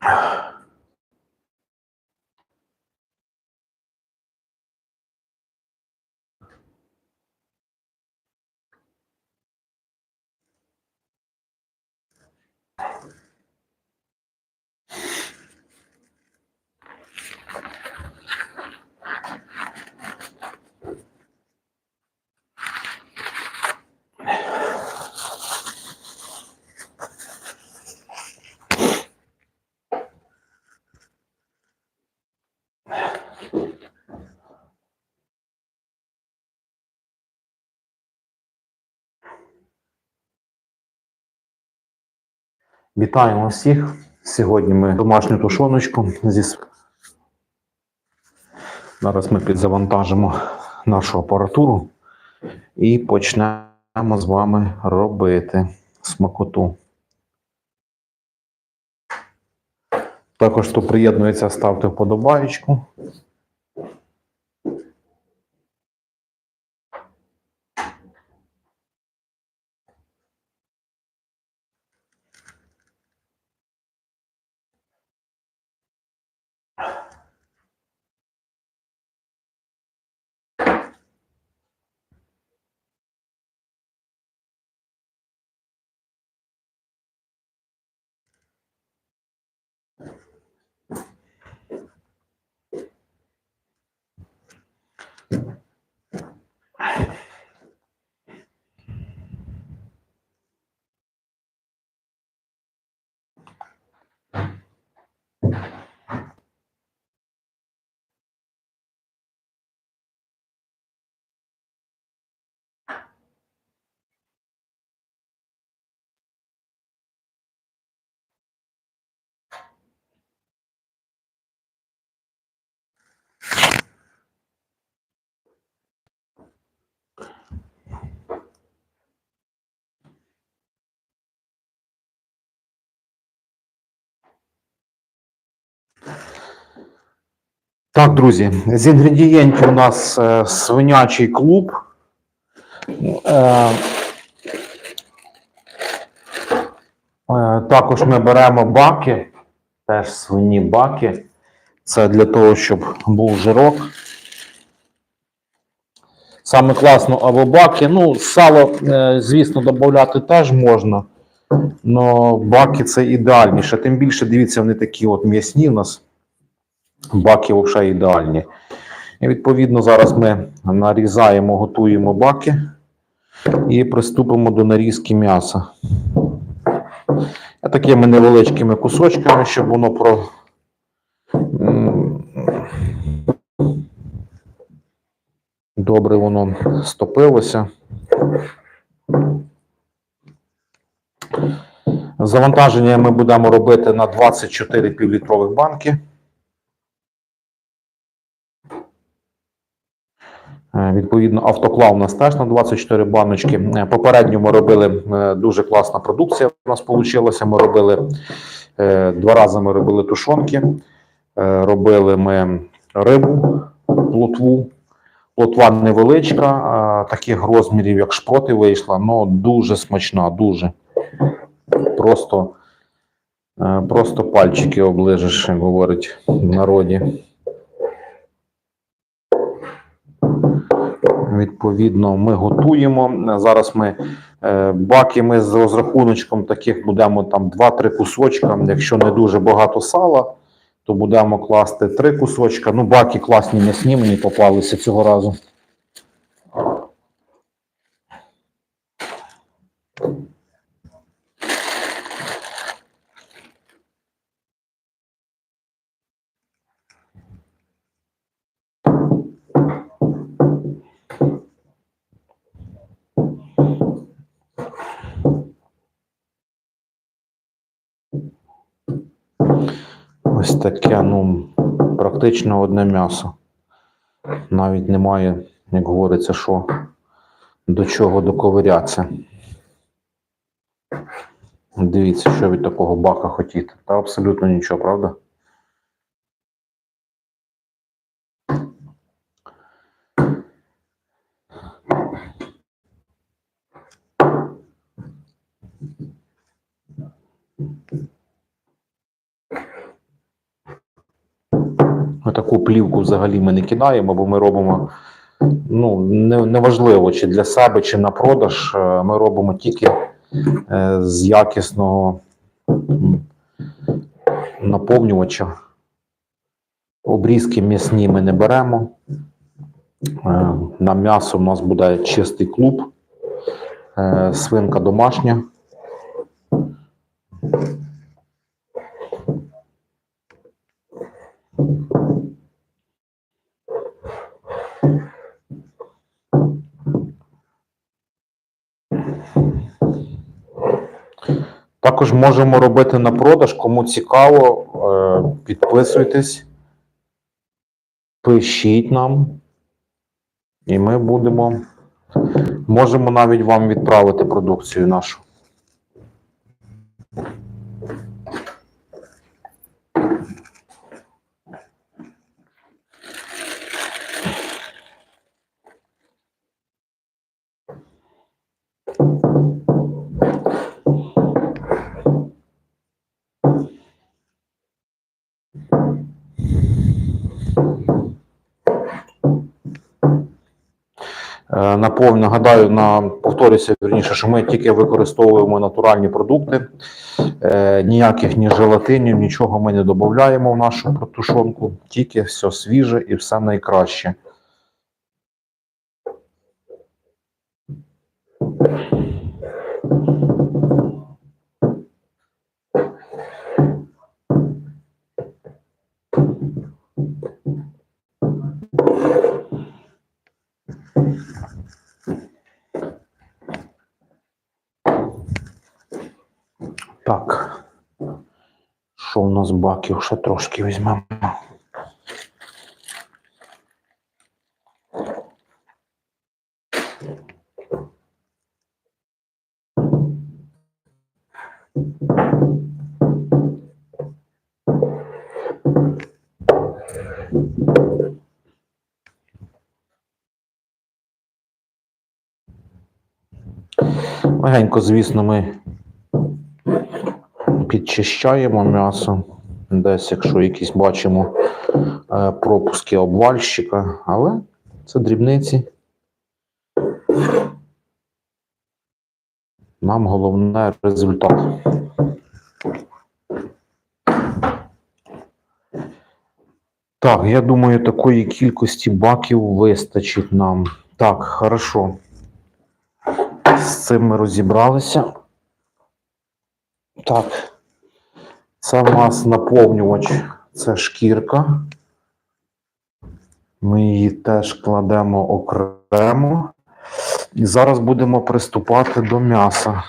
Ah. Вітаємо всіх. Сьогодні ми домашню тушоночку зі Зараз ми підзавантажимо нашу апаратуру і почнемо з вами робити смакоту. Також хто приєднується, ставте вподобаєчку. Так, друзі, з інгредієнтів у нас е, свинячий клуб. Е, е, також ми беремо баки, теж свині баки. Це для того, щоб був жирок. Саме класно або баки. Ну, сало, е, звісно, додати теж можна. але баки це ідеальніше. Тим більше, дивіться, вони такі от м'ясні у нас. Баки взагалі ідеальні. І відповідно, зараз ми нарізаємо, готуємо баки і приступимо до нарізки м'яса. Такими невеличкими кусочками, щоб воно про. Добре воно стопилося. Завантаження ми будемо робити на 24 півлітрових банки. Відповідно, автоклав у нас теж на 24 баночки. Е, Попередньо ми робили е, дуже класна продукція. У нас вийшла. Ми робили е, два рази. Ми робили тушонки, е, робили ми рибу, плотву. Плотва невеличка, таких розмірів, як шпроти, вийшла, але дуже смачна, дуже. Просто, е, просто пальчики оближеш, як говорить в народі. Відповідно, ми готуємо. Зараз ми е, баки ми з розрахуночком таких будемо там 2-3 кусочка. Якщо не дуже багато сала, то будемо класти 3 кусочка. Ну, баки класні м'ясні мені попалися цього разу. Ось таке, ну, практично одне м'ясо. Навіть немає, як говориться, що до чого доковирятися. Дивіться, що від такого бака хотіти. Та абсолютно нічого, правда? Таку плівку взагалі ми не кидаємо, бо ми робимо ну, не- неважливо, чи для себе, чи на продаж. е, Ми робимо тільки е, з якісного наповнювача. Обрізки м'ясні ми не беремо. Е, На м'ясо у нас буде чистий клуб, свинка домашня. Також можемо робити на продаж. Кому цікаво, е, підписуйтесь, пишіть нам, і ми будемо. Можемо навіть вам відправити продукцію нашу. Е, Наповню, нагадаю, на повторюся верніше, що ми тільки використовуємо натуральні продукти, е, ніяких ні желатинів, нічого ми не додаємо в нашу протушонку, тільки все свіже і все найкраще. Так. Що у нас баків? Ще трошки візьмемо. Легенько, звісно, ми підчищаємо м'ясо. Десь, якщо якісь бачимо е, пропуски обвальщика, але це дрібниці. Нам головне результат. Так, я думаю, такої кількості баків вистачить нам. Так, хорошо. З цим ми розібралися. Так. Це в нас наповнювач, це шкірка. Ми її теж кладемо окремо. І зараз будемо приступати до м'яса.